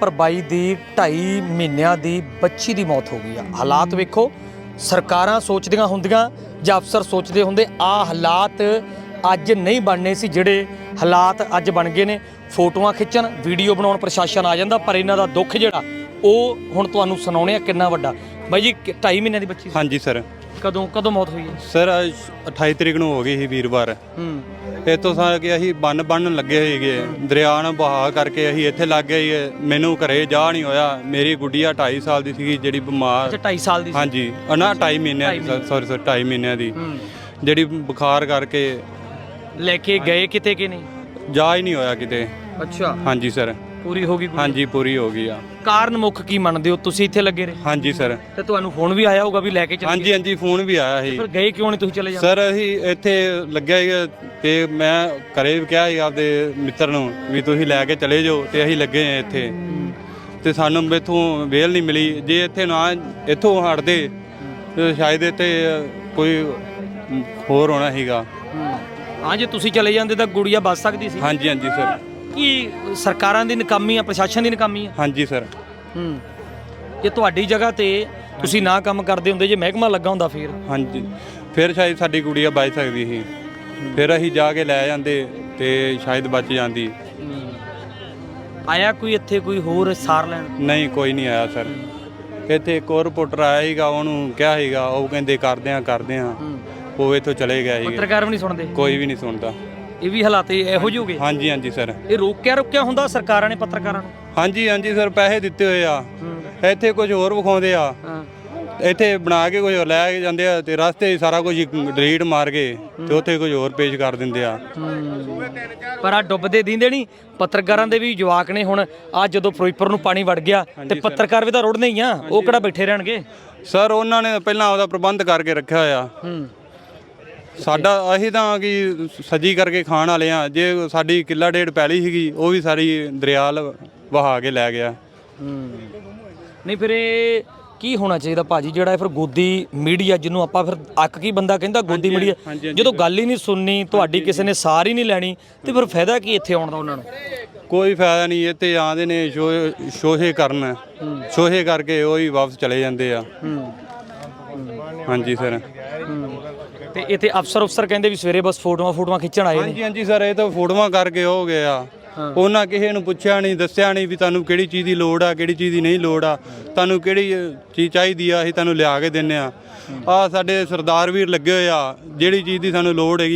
ਪਰ ਬਾਈ ਦੀ 2.5 ਮਹੀਨਿਆਂ ਦੀ ਬੱਚੀ ਦੀ ਮੌਤ ਹੋ ਗਈ ਆ। ਹਾਲਾਤ ਵੇਖੋ ਸਰਕਾਰਾਂ ਸੋਚਦੀਆਂ ਹੁੰਦੀਆਂ ਜਾਂ ਅਫਸਰ ਸੋਚਦੇ ਹੁੰਦੇ ਆ ਹਾਲਾਤ ਅੱਜ ਨਹੀਂ ਬਣਨੇ ਸੀ ਜਿਹੜੇ ਹਾਲਾਤ ਅੱਜ ਬਣ ਗਏ ਨੇ। ਫੋਟੋਆਂ ਖਿੱਚਣ ਵੀਡੀਓ ਬਣਾਉਣ ਪ੍ਰਸ਼ਾਸਨ ਆ ਜਾਂਦਾ ਪਰ ਇਹਨਾਂ ਦਾ ਦੁੱਖ ਜਿਹੜਾ ਉਹ ਹੁਣ ਤੁਹਾਨੂੰ ਸੁਣਾਉਣੇ ਆ ਕਿੰਨਾ ਵੱਡਾ। ਬਾਈ ਜੀ 2.5 ਮਹੀਨਿਆਂ ਦੀ ਬੱਚੀ ਸੀ? ਹਾਂਜੀ ਸਰ। ਕਦੋਂ ਕਦੋਂ ਮੌਤ ਹੋਈ ਹੈ? ਸਰ ਅੱਜ 28 ਤਰੀਕ ਨੂੰ ਹੋ ਗਈ ਸੀ ਵੀਰਵਾਰ। ਹੂੰ। ਇੱਥੋਂ ਸਾ ਕਿ ਅਸੀਂ ਬੰਨ ਬੰਨ ਲੱਗੇ ਸੀਗੇ। ਦਰਿਆ ਨਾਲ ਬਹਾ ਕਰਕੇ ਅਸੀਂ ਇੱਥੇ ਲੱਗ ਗਏ। ਮੈਨੂੰ ਘਰੇ ਜਾ ਨਹੀਂ ਹੋਇਆ। ਮੇਰੀ ਗੁੱਡੀਆ 2.5 ਸਾਲ ਦੀ ਸੀਗੀ ਜਿਹੜੀ ਬਿਮਾਰ ਅੱਛਾ 2.5 ਸਾਲ ਦੀ ਸੀ। ਹਾਂਜੀ। ਅ, ਨਾ 2.5 ਮਹੀਨਿਆਂ ਦੀ ਸੌਰੀ ਸੌਰੀ 2.5 ਮਹੀਨਿਆਂ ਦੀ। ਜਿਹੜੀ ਬੁਖਾਰ ਕਰਕੇ ਲੈ ਕੇ ਗਏ ਕਿਤੇ ਕਿ ਨਹੀਂ? ਜਾ ਹੀ ਨਹੀਂ ਹੋਇਆ ਕਿਤੇ। ਅੱਛਾ। ਹਾਂਜੀ ਸਰ। ਪੂਰੀ ਹੋ ਗਈ? ਹਾਂਜੀ ਪੂਰੀ ਹੋ ਗਈ ਆ। ਕਾਰਨ ਮੁੱਖ ਕੀ ਮੰਨਦੇ ਹੋ? ਤੁਸੀਂ ਇੱਥੇ ਲੱਗੇ ਰਹੇ? ਹਾਂਜੀ ਸਰ। ਤੇ ਤੁਹਾਨੂੰ ਫੋਨ ਵੀ ਆਇਆ ਹੋਊਗਾ ਵੀ ਲੈ ਕੇ ਚੱਲ ਹਾਂਜੀ ਹਾਂਜੀ ਫੋਨ ਵੀ ਆਇਆ ਸੀ। ਫਿਰ ਗਏ ਕਿਉਂ ਨਹੀਂ ਤੁਸੀਂ ਚਲੇ ਜਾਂਦੇ ਸਰ ਅਸੀਂ ਇੱਥੇ ਲੱਗਿਆ ਸੀਗਾ ਤੇ ਮੈਂ ਘਰੇ ਵੀ ਕਿਹਾ ਸੀ ਆਪਦੇ ਮਿੱਤਰ ਨੂੰ ਵੀ ਤੁਸੀਂ ਲੈ ਕੇ ਚਲੇ ਜਾਓ ਤੇ ਅਸੀਂ ਲੱਗੇ ਆ ਇੱਥੇ। ਤੇ ਸਾਨੂੰ ਇੱਥੋਂ ਵੇਲ ਨਹੀਂ ਮਿਲੀ। ਜੇ ਇੱਥੇ ਨਾ ਇੱਥੋਂ ਹਟਦੇ ਤੇ ਸ਼ਾਇਦ ਇੱਥੇ ਕੋਈ ਹੋਰ ਹੋਣਾ ਸੀਗਾ। ਹਾਂ ਜੇ ਤੁਸੀਂ ਚਲੇ ਜਾਂਦੇ ਤਾਂ ਗੁੜੀਆ ਬਚ ਸਕਦੀ ਸੀ। ਹਾਂਜੀ ਹਾਂਜੀ ਸਰ। ਕੀ ਸਰਕਾਰਾਂ ਦੀ ਨਕਾਮੀ ਆ ਪ੍ਰਸ਼ਾਸਨ ਦੀ ਨਕਾਮੀ ਆ? ਹਾਂਜੀ ਸਰ। ਹੂੰ। ਜੇ ਤੁਹਾਡੀ ਜਗ੍ਹਾ ਤੇ ਤੁਸੀਂ ਨਾ ਕੰਮ ਕਰਦੇ ਹੁੰਦੇ ਜੇ ਮਹਿਕਮਾ ਲੱਗਾ ਹੁੰਦਾ ਫਿਰ? ਹਾਂਜੀ। ਫਿਰ ਸ਼ਾਇਦ ਸਾਡੀ ਗੁੜੀਆ ਬਚ ਸਕਦੀ ਸੀ। ਫਿਰ ਅਸੀਂ ਜਾ ਕੇ ਲੈ ਜਾਂਦੇ ਤੇ ਸ਼ਾਇਦ ਬਚ ਜਾਂਦੀ। ਆਇਆ ਕੋਈ ਇੱਥੇ ਕੋਈ ਹੋਰ ਸਾਰ ਲੈਣ? ਨਹੀਂ ਕੋਈ ਨਹੀਂ ਆਇਆ ਸਰ। ਇੱਥੇ ਇੱਕ ਹੋਰ ਰਿਪੋਰਟਰ ਆਇਆ ਸੀਗਾ ਉਹਨੂੰ ਕਿਹਾ ਸੀਗਾ ਉਹ ਕਹਿੰਦੇ ਕਰਦੇ ਆ ਕਰਦੇ ਆ। ਉਹ ਇੱਥੋਂ ਚਲੇ ਗਿਆ ਸੀਗਾ। ਪੱਤਰਕਾਰ ਵੀ ਨਹੀਂ ਸੁਣਦੇ? ਕੋਈ ਵੀ ਨਹੀਂ ਸੁਣਦਾ। ਇਹ ਵੀ ਹਾਲਾਤ ਇਹ- ਜਿਹੇ ਹੋ ਗਏ? ਹਾਂਜੀ ਹਾਂਜੀ ਸਰ। ਇਹ ਰੋਕਿਆ ਰੋਕਿਆ ਹੁੰਦਾ ਸਰਕਾਰਾਂ ਨੇ ਪੱਤਰਕਾਰਾਂ ਨੂੰ? ਹਾਂਜੀ ਹਾਂਜੀ ਸਰ ਪੈਸੇ ਦਿੱਤੇ ਹੋਏ ਆ। ਇੱਥੇ ਕੁਝ ਹੋਰ ਵਿਖਾਉਂਦੇ ਆ। ਇੱਥੇ ਬਣਾ ਕੇ ਕੁਝ ਲੈ ਕੇ ਜਾਂਦੇ ਆ ਤੇ ਰਸਤੇ ਸਾਰਾ ਕੁਝ ਡਿਲੀਟ ਮਾਰ ਕੇ ਤੇ ਉੱਥੇ ਕੁਝ ਹੋਰ ਪੇਸ਼ ਕਰ ਦਿੰਦੇ ਆ। ਪਰ ਆ ਡੁੱਬਦੇ ਦੀਂਦੇ ਨਹੀਂ। ਪੱਤਰਕਾਰਾਂ ਦੇ ਵੀ ਜਵਾਕ ਨੇ ਹੁਣ। ਆ ਜਦੋਂ ਫਿਰੋਜ਼ਪੁਰ ਨੂੰ ਪਾਣੀ ਵੜ ਗਿਆ ਤੇ ਪੱਤਰਕਾਰ ਵੀ ਤਾਂ ਰੁੜਨੇ ਹੀ ਆ। ਉਹ ਕਿਹੜਾ ਬੈਠੇ ਰਹਿਣਗੇ? ਸਰ ਉਹਨਾਂ ਨੇ ਪਹਿਲਾਂ ਉਹਦਾ ਪ੍ਰਬੰਧ ਕਰਕੇ ਰੱਖਿਆ ਹੋਇਆ। ਸਾਡਾ ਅਸੀਂ ਤਾਂ ਕੀ ਸੱਜੀ ਕਰਕੇ ਖਾਣ ਵਾਲੇ ਆ। ਜੇ ਸਾਡੀ ਕਿੱਲਾ ਡੇਢ ਪੈਲੀ ਸੀਗੀ ਉਹ ਵੀ ਸਾਰੀ ਦਰਿਆਲ ਵਹਾ ਕੇ ਲੈ ਗਿਆ। ਨਹੀਂ ਫਿਰ ਇਹ ਕੀ ਹੋਣਾ ਚਾਹੀਦਾ ਭਾਜੀ? ਜਿਹੜਾ ਇਹ ਫਿਰ ਗੋਦੀ ਮੀਡੀਆ ਜਿਹਨੂੰ ਆਪਾਂ ਫਿਰ ਅੱਕ ਕੀ ਬੰਦਾ ਕਹਿੰਦਾ ਗੋਦੀ ਮੀਡੀਆ? ਜਦੋਂ ਗੱਲ ਹੀ ਨਹੀਂ ਸੁਣਨੀ ਤੁਹਾਡੀ ਕਿਸੇ ਨੇ ਸਾਰ ਹੀ ਨਹੀਂ ਲੈਣੀ ਤੇ ਫਿਰ ਫਾਇਦਾ ਕੀ ਇੱਥੇ ਆਉਣ ਦਾ ਉਹਨਾਂ ਨੂੰ? ਕੋਈ ਫਾਇਦਾ ਨਹੀਂ ਇੱਥੇ ਆਉਂਦੇ ਨੇ ਸ਼ੋ ਸ਼ੋਹੇ ਕਰਨ। ਸ਼ੋਹੇ ਕਰਕੇ ਉਹ ਹੀ ਵਾਪਸ ਚਲੇ ਜਾਂਦੇ ਆ। ਹਾਂਜੀ ਸਰ। ਤੇ ਇੱਥੇ ਅਫਸਰ ਅਫਸਰ ਕਹਿੰਦੇ ਵੀ ਸਵੇਰੇ ਬਸ ਫੋਟੋਆਂ ਫੋਟੋਆਂ ਖਿੱਚਣ ਆਏ ਨੇ। ਹਾਂਜੀ ਹਾਂਜੀ ਸਰ ਇਹ ਤਾਂ ਫੋਟੋਆਂ ਕਰਕੇ ਹੋ ਗਿਆ ਉਹਨਾਂ ਕਿਸੇ ਨੂੰ ਪੁੱਛਿਆ ਨਹੀਂ ਦੱਸਿਆ ਨਹੀਂ ਵੀ ਤੁਹਾਨੂੰ ਕਿਹੜੀ ਚੀਜ਼ ਦੀ ਲੋੜ ਆ ਕਿਹੜੀ ਚੀਜ਼ ਦੀ ਨਹੀਂ ਲੋੜ ਆ। ਤੁਹਾਨੂੰ ਕਿਹੜੀ ਚੀਜ਼ ਚਾਹੀਦੀ ਆ ਅਸੀਂ ਤੁਹਾਨੂੰ ਲਿਆ ਕੇ ਦਿੰਨੇ ਆ। ਆ ਸਾਡੇ ਸਰਦਾਰ ਵੀਰ ਲੱਗੇ ਹੋਏ ਆ ਜਿਹੜੀ ਚੀਜ਼ ਦੀ ਸਾਨੂੰ ਲੋੜ ਹੈਗੀ